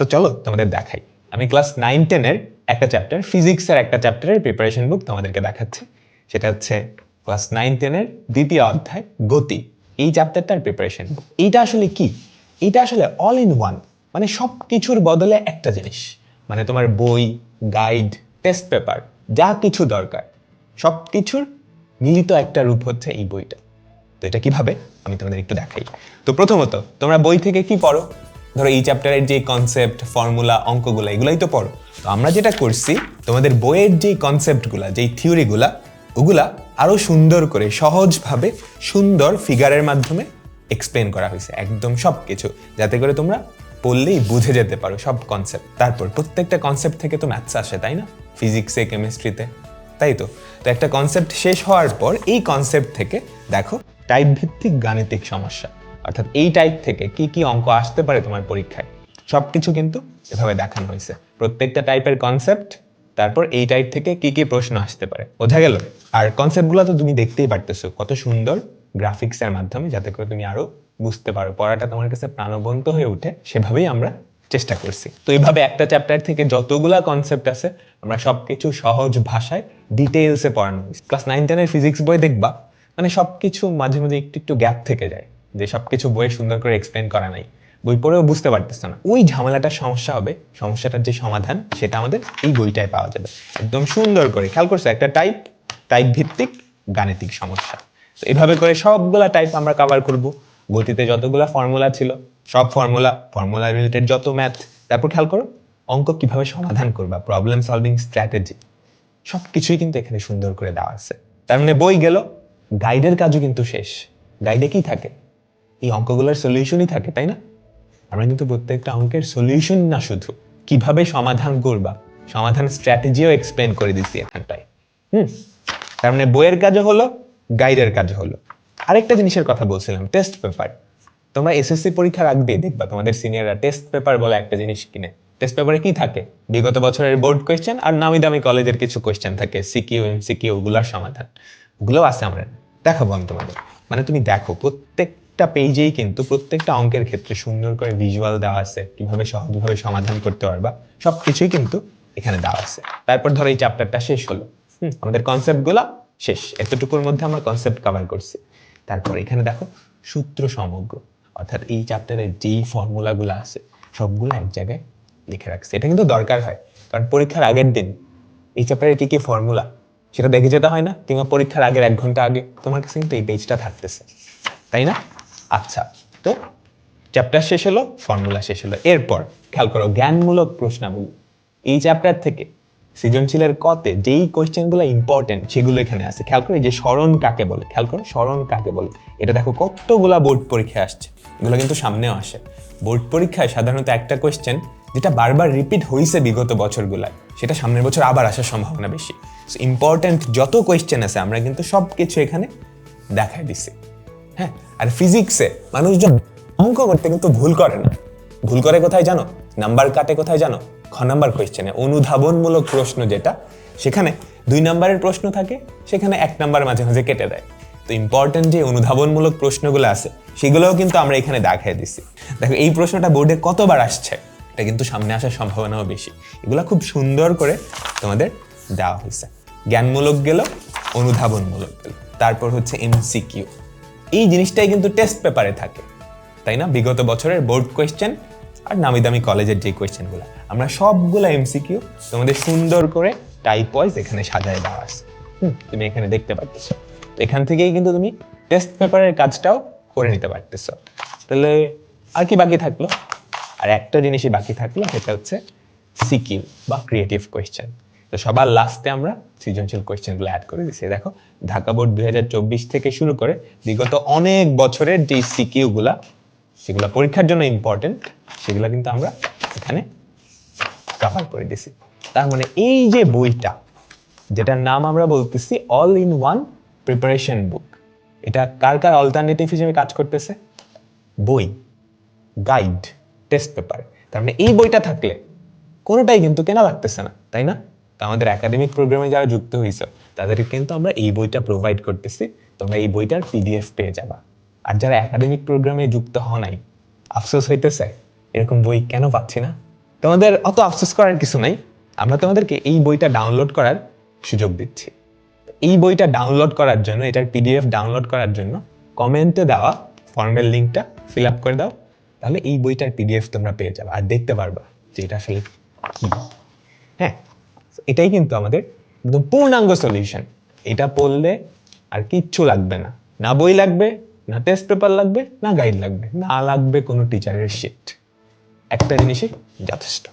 তো চলো তোমাদের দেখাই। আমি ক্লাস নাইন টেনের একটা চ্যাপ্টার ফিজিক্সের একটা চ্যাপ্টারের প্রিপারেশন বুক তোমাদেরকে দেখাচ্ছি। সেটা হচ্ছে ক্লাস নাইন টেনের দ্বিতীয় অধ্যায়, গতি। এই চ্যাপ্টারটার প্রিপারেশন বুক এইটা আসলে কি? এইটা আসলে অল ইন ওয়ান মানে সব কিছুর বদলে একটা জিনিস। মানে তোমার বই গাইড টেস্ট পেপার যা কিছু দরকার সব কিছুর মিলিত একটা রূপ হচ্ছে এই বইটা। তো এটা কীভাবে? আমি তোমাদের একটু দেখাই। তো প্রথমত, তোমরা বই থেকে কি পড়ো? ধরো এই চ্যাপ্টারের যে কনসেপ্ট ফর্মুলা অঙ্কগুলো, এগুলাই তো পড়ো। তো আমরা যেটা করছি, তোমাদের বইয়ের যেই কনসেপ্টগুলা যেই থিওরিগুলা ওগুলা আরও সুন্দর করে, সহজভাবে সুন্দর ফিগারের মাধ্যমে এক্সপ্লেন করা হয়েছে, একদম সব কিছু যাতে করে তোমরা পড়লেই বুঝে যেতে পারো সব কনসেপ্ট তারপর প্রত্যেকটা কনসেপ্ট থেকে তো ম্যাথস আসে, তাই না? ফিজিক্সে কেমিস্ট্রিতে তাই তো? তো একটা কনসেপ্ট শেষ হওয়ার পর, এই কনসেপ্ট থেকে দেখো টাইপ ভিত্তিক গাণিতিক সমস্যা। অর্থাৎ এই টাইপ থেকে কি কি অঙ্ক আসতে পারে তোমার পরীক্ষায় সব কিছু কিন্তু এভাবে দেখানো হয়েছে। প্রত্যেকটা টাইপের কনসেপ্ট তারপর এই টাইপ থেকে কি কি প্রশ্ন আসতে পারে। বোঝা গেল? আর কনসেপ্টগুলো তো তুমি দেখতেই পারতেছো, কত সুন্দর গ্রাফিক্সের মাধ্যমে, যাতে করে তুমি আরও বুঝতে পারো। পড়াটা তোমার কাছে প্রাণবন্ত হয়ে ওঠে, সেভাবেই আমরা চেষ্টা করছি। তো এইভাবে একটা চ্যাপ্টার থেকে যতগুলা কনসেপ্ট আছে, আমরা সবকিছু সহজ ভাষায় ডিটেলসে পড়ানো ক্লাস নাইন টেনের ফিজিক্স বই দেখবা মানে সবকিছু মাঝে মাঝে একটু একটু গ্যাপ থেকে যায়। যে সব কিছু বইয়ে সুন্দর করে এক্সপ্লেন করা নাই, বই পড়েও বুঝতে পারতেছ না। ওই ঝামেলাটার সমস্যা হবে, সমস্যাটার যে সমাধান, সেটা আমাদের এই বইটায় পাওয়া যাবে। একদম সুন্দর করে। খেয়াল করছ, একটা টাইপ টাইপ ভিত্তিক গাণিতিক সমস্যা। তো এভাবে করে সবগুলা টাইপ আমরা কভার করব। গতিতে যতগুলা ফর্মুলা ছিল, সব ফর্মুলা ফর্মুলা রিলেটেড যত ম্যাথ তারপর খেয়াল করো, অঙ্ক কীভাবে সমাধান করবা প্রবলেম সলভিং স্ট্র্যাটেজি সব কিছুই কিন্তু এখানে সুন্দর করে দেওয়া আছে। তার মানে বই গেল গাইডের কাজও কিন্তু শেষ। গাইডে কি থাকে? এই অঙ্কগুলোর সলিউশনই থাকে, তাই না? আমরা কিন্তু প্রত্যেকটা অঙ্কের সলিউশন না শুধু, কীভাবে সমাধান করবা, সমাধান স্ট্র্যাটেজিও এক্সপ্লেন করে দিচ্ছি এখানটায়। হুম? তার মানে বইয়ের কাজও হলো গাইডের কাজ হলো। আরেকটা জিনিসের কথা বলছিলাম টেস্ট পেপার তোমরা এসএসসি পরীক্ষার আগে দেখবা, তোমাদের সিনিয়ররা টেস্ট পেপার বলে একটা জিনিস কিনে। টেস্ট পেপারে কি থাকে? বিগত বছরের বোর্ড কোয়েশ্চেন আর নামি দামি কলেজের কিছু কোয়েশ্চেন থাকে সিকিউ এমসিকিউ ওগুলোর সমাধান। ওগুলো আছে আমরা, দেখাবো আমি তোমাদের। মানে তুমি দেখো প্রত্যেকটা পেজেই কিন্তু প্রত্যেকটা অঙ্কের ক্ষেত্রে সুন্দর করে ভিজুয়াল দেওয়া আছে কীভাবে সহজভাবে সমাধান করতে পারবা সব কিছুই কিন্তু এখানে দেওয়া আছে। তারপর ধরো এই চ্যাপ্টারটা শেষ হলো। হুম, আমাদের কনসেপ্টগুলো শেষ। এতটুকুর মধ্যে আমরা কনসেপ্ট কভার করছি। তারপর এখানে দেখো সূত্র সমগ্র অর্থাৎ এই চ্যাপ্টারের যেই ফর্মুলাগুলো আছে সবগুলো এক জায়গায় লিখে রাখছে। এটা কিন্তু দরকার হয় কারণ পরীক্ষার আগের দিন এই চ্যাপ্টারে কি কি ফর্মুলা সেটা দেখে যেতে হয় না কিংবা পরীক্ষার আগের এক ঘণ্টা আগে। তোমার কাছে কিন্তু এই পেজটা থাকতেছে। তাই না? আচ্ছা তো চ্যাপ্টার শেষ হলো ফর্মুলা শেষ হলো। এরপর খেয়াল করো, জ্ঞানমূলক প্রশ্নাবলী। এই চ্যাপ্টার থেকে সৃজনশীলের কতে যেই কোয়েশ্চেনগুলো ইম্পর্টেন্ট সেগুলো এখানে আছে। খেয়াল করো যে স্মরণ কাকে বলে? খেয়াল করো, স্মরণ কাকে বলে? এটা দেখো কতগুলা বোর্ড পরীক্ষায় আসছে। এগুলো কিন্তু সামনেও আসে। বোর্ড পরীক্ষায় সাধারণত একটা কোয়েশ্চেন যেটা বারবার রিপিট হয়েছে বিগত বছরগুলায়, সেটা সামনের বছর আবার আসার সম্ভাবনা বেশি। ইম্পর্টেন্ট যত কোয়েশ্চেন আছে, আমরা কিন্তু সব কিছু এখানে দেখায় দিছি। হ্যাঁ আর ফিজিক্সে মানুষজন অঙ্ক করতে কিন্তু ভুল করে না। ভুল করে কোথায় জানো? নাম্বার কাটে কোথায় জানো? খ নাম্বার কোয়েশ্চেনে অনুধাবনমূলক প্রশ্ন যেটা, সেখানে দুই নাম্বারের প্রশ্ন থাকে, সেখানে এক নাম্বার মাঝে মাঝে কেটে দেয়। তো ইম্পর্টেন্ট যে অনুধাবনমূলক প্রশ্নগুলো আছে, সেগুলোও কিন্তু আমরা এখানে দেখায় দিছি। দেখো, এই প্রশ্নটা বোর্ডে কতবার আসছে, এটা কিন্তু সামনে আসার সম্ভাবনাও বেশি। এগুলো খুব সুন্দর করে তোমাদের দেওয়া হয়েছে। জ্ঞানমূলক গেল, অনুধাবনমূলক গেল। তারপর হচ্ছে এমসিকিউ এই জিনিসটাই কিন্তু টেস্ট পেপারে থাকে, তাই না? বিগত বছরের বোর্ড কোয়েশ্চেন আর নামি দামি কলেজের যে কোয়েশ্চেনগুলো আমরা সবগুলো এমসিকিউ তোমাদের সুন্দর করে টাইপ ওয়াইজ এখানে সাজায় দেওয়া আছে। তুমি এখানে দেখতে পাচ্ছ। এখান থেকেই কিন্তু তুমি টেস্ট পেপারের কাজটাও করে নিতে পারতেছো। তাহলে আর কি বাকি থাকল? আর একটা জিনিসই বাকি থাকল, সেটা হচ্ছে সিকিউ বা ক্রিয়েটিভ কোয়েশ্চেন তো সবার লাস্টে আমরা সৃজনশীল কোয়েশ্চেনগুলো অ্যাড করে দিচ্ছি। দেখো, ঢাকা বোর্ড দুই হাজার চব্বিশ থেকে শুরু করে বিগত অনেক বছরের যে সিকিউগুলা সেগুলো পরীক্ষার জন্য ইম্পর্টেন্ট সেগুলো কিন্তু আমরা এখানে কভার করে দিছি তার মানে এই যে বইটা, যেটার নাম আমরা বলতেছি all in one preparation book এটা কার কার অল্টারনেটিভ হিসেবে কাজ করতেছে? বই গাইড টেস্ট পেপার তার মানে এই বইটা থাকলে কোনোটাই কিন্তু কেনা লাগতেছে না, তাই না? তো আমাদের একাডেমিক প্রোগ্রামে যারা যুক্ত হয়েছে তাদেরকে কিন্তু আমরা এই বইটা প্রোভাইড করতেছি। তোমরা এই বইটার পিডিএফ পেয়ে যাবা। আর যারা একাডেমিক প্রোগ্রামে যুক্ত হও নাই, আফসোস হইতেছে, এরকম বই কেন পাচ্ছি না? তোমাদের অত আফসোস করার কিছু নাই। আমরা তোমাদেরকে এই বইটা ডাউনলোড করার সুযোগ দিচ্ছি। এই বইটা ডাউনলোড করার জন্য, এটার পিডিএফ ডাউনলোড করার জন্য কমেন্টে দেওয়া ফর্মের লিঙ্কটা ফিল আপ করে দাও। তাহলে এই বইটার পিডিএফ তোমরা পেয়ে যাবে। আর দেখতে পারবা যে এটা আসলে কি। এটাই কিন্তু আমাদের একদম পূর্ণাঙ্গ সলিউশন এটা পড়লে আর কিচ্ছু লাগবে না। না বই লাগবে, না টেস্ট পেপার লাগবে, না গাইড লাগবে। না লাগবে কোনো টিচারের শিট একটা জিনিসই যথেষ্ট।